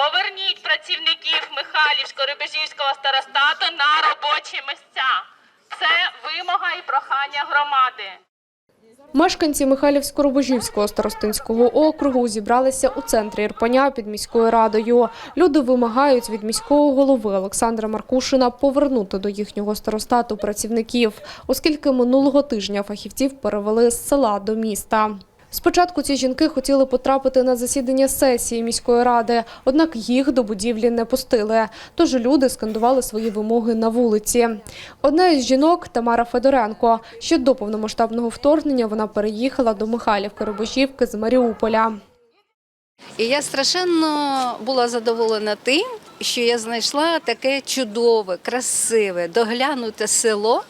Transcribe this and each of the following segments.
Поверніть працівників Михайлівського Рибежівського старостату на робочі місця. Це вимога і прохання громади. Мешканці Михайлівсько-Рубожівського старостинського округу зібралися у центрі Ірпеня під міською радою. Люди вимагають від міського голови Олександра Маркушина повернути до їхнього старостату працівників, оскільки минулого тижня фахівців перевели з села до міста. Спочатку ці жінки хотіли потрапити на засідання сесії міської ради, однак їх до будівлі не пустили. Тож люди скандували свої вимоги на вулиці. Одна із жінок Тамара Федоренко. Ще до повномасштабного вторгнення вона переїхала до Михайлівки Рибошівки з Маріуполя. І я страшенно була задоволена тим, що я знайшла таке чудове, красиве, доглянуте село,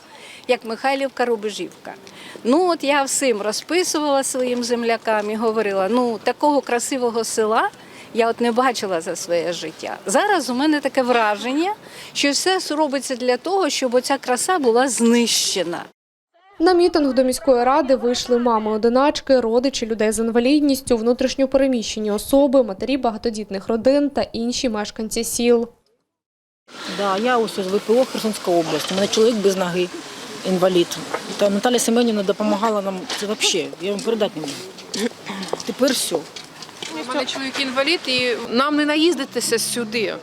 як Михайлівка Рубежівка. Ну от я всім розписувала своїм землякам і говорила: ну такого красивого села я от не бачила за своє життя. Зараз у мене таке враження, що все робиться для того, щоб оця краса була знищена. На мітинг до міської ради вийшли мами-одиначки, родичі людей з інвалідністю, внутрішньопереміщені особи, матері багатодітних родин та інші мешканці сіл. Да, я ось з ВПО Херсонська область. У мене чоловік без ноги, інвалід. Та Наталя Семенівна допомагала нам це взагалі. Я вам передати не можу. Тепер все. У мене чоловік інвалід і нам не наїздитися сюди.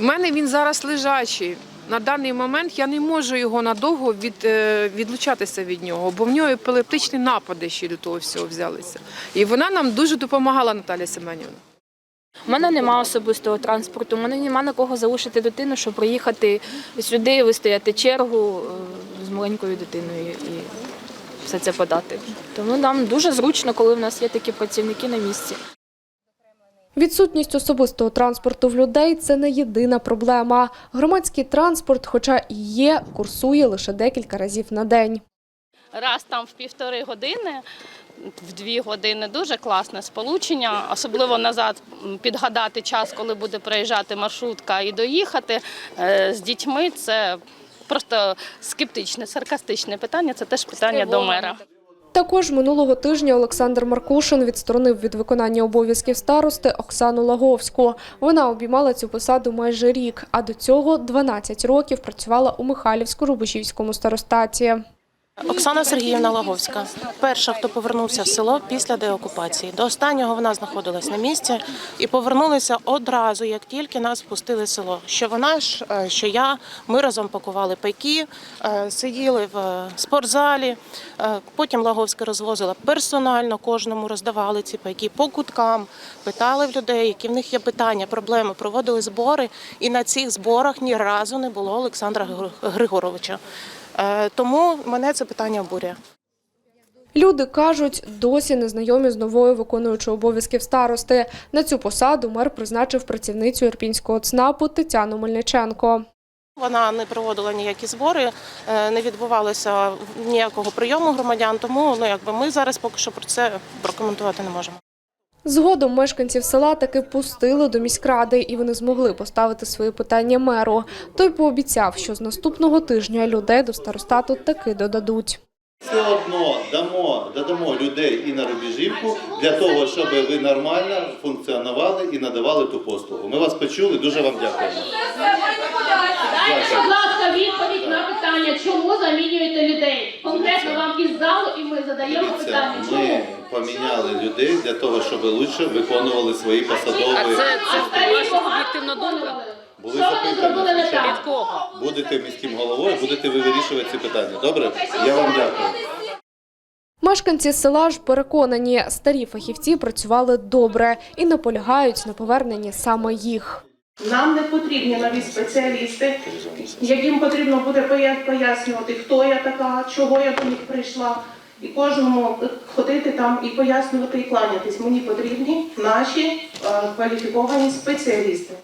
У мене він зараз лежачий. На даний момент я не можу його надовго від, е, відлучатися від нього, бо в нього епілептичні напади ще до того всього взялися. І вона нам дуже допомагала, Наталя Семенівна. У мене немає особистого транспорту, у мене немає на кого залишити дитину, щоб приїхати сюди, вистояти чергу е, з маленькою дитиною і все це подати. Тому нам дуже зручно, коли в нас є такі працівники на місці. Відсутність особистого транспорту в людей це не єдина проблема. Громадський транспорт, хоча і є, курсує лише декілька разів на день. Раз там в півтори години, в дві години дуже класне сполучення, особливо назад підгадати час, коли буде проїжджати маршрутка і доїхати е, з дітьми. Це просто скептичне, саркастичне питання. Це теж питання до мера. Також минулого тижня Олександр Маркушин відсторонив від виконання обов'язків старости Оксану Лаговську. Вона обіймала цю посаду майже рік, а до цього 12 років працювала у Михайлівсько-Рубушівському старостаті. Оксана Сергіївна Лаговська, перша, хто повернувся в село після деокупації. До останнього вона знаходилась на місці і повернулися одразу, як тільки нас впустили в село. Що вона ж, е, що я, ми разом пакували пайки, е, сиділи в спортзалі. Е, Потім Лаговська розвозила персонально, кожному роздавали ці пайки по куткам, питали в людей, які в них є питання, проблеми, проводили збори. І на цих зборах ні разу не було Олександра Григоровича. Е, Тому мене це питання обурює. Люди кажуть, досі не знайомі з новою виконуючою обов'язків старости. На цю посаду мер призначив працівницю Ірпінського ЦНАПу Тетяну Мельниченко. Вона не проводила ніякі збори, е, не відбувалося ніякого прийому громадян. Тому ну якби ми зараз поки що про це прокоментувати не можемо. Згодом мешканців села таки пустили до міськради, і вони змогли поставити свої питання меру. Той пообіцяв, що з наступного тижня людей до старостату таки додадуть. Все одно дамо, додамо людей і на рубежівку для того, щоб ви нормально функціонували і надавали ту послугу. Ми вас почули, дуже вам дякуємо. Будь ласка, відповідь на питання, чому замінюєте людей? Конкретно вам із залу, і ми задаємо питання. Чому? Поміняли людей для того, щоб лучше виконували свої посадові. А старі об'єктивно думали. Були Що вони зробили не запитання. так? Будете міським головою, будете ви вирішувати ці питання. Добре? Я вам дякую. Мешканці села ж переконані, старі фахівці працювали добре і наполягають на поверненні саме їх. Нам не потрібні нові спеціалісти, яким потрібно буде пояснювати, хто я така, чого я до них прийшла, і кожному ходити там і пояснювати і кланятись. Мені потрібні наші е, кваліфіковані спеціалісти.